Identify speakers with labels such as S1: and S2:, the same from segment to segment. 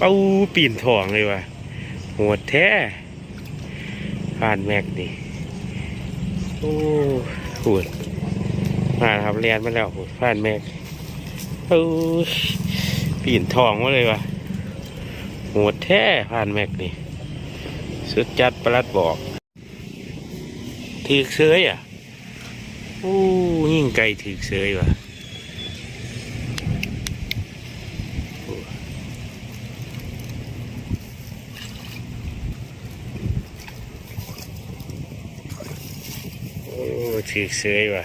S1: เอาปีนทองเลยว่ะโหดแท้ผ่านแม็กนี่โอ้โหดมาครับเรียนมาแล้วโหดผ่านแม็กโอ้ปีนทองมาเลยว่ะโหดแท้ผ่านแม็กนี่ สุดจัดประหลัดบอกถือเสยอะโอ้ยิ่งไกลถือเสยว่ะ โอ้ ถือเสยว่ะ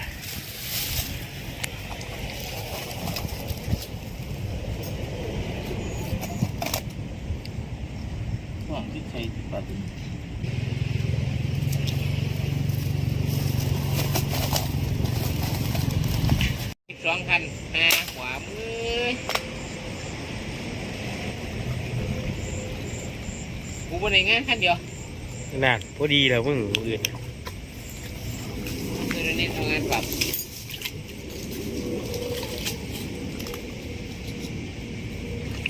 S2: ห่วงที่ใช้ปลาดุกอีกสองพันห้าขวามือกูบนไหนงานคันเดียว
S1: น่าพอดีแล้วมึงอื่น
S2: คือเน้นทำงานปรับ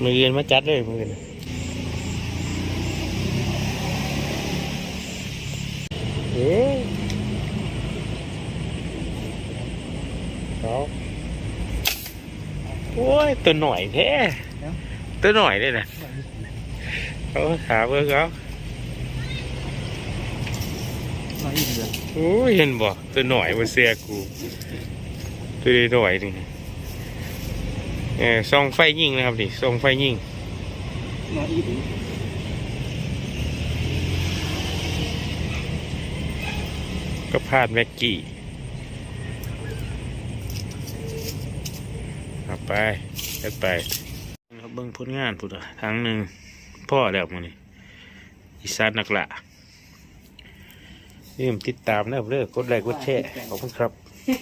S1: มืออื่นมาจัดเลยมืออื่นเอ๊ะเอาโอ้ยตัวหน่อยแท้ตัวหน่อยเลยนะเขาขาเบิ่งเขา
S2: มาอีกเดือน
S1: โอ้ยเห็นบ่ตัวหน่อยมาเสียกู ตัวนี้หน่อยนี่เออส่องไฟยิงนะครับนี่ส่องไฟยิง
S2: มาอีก
S1: ก็พลาดแม็กกี้เอาไปไปไปครับเบิ่งผลงานพุทธทั้งหนึ่งพ่อแล้วมันนี่อีสานนักละอย่า ลืมติดตามนะครับเด้อกดไลค์กดแชร์ขอบคุณครับ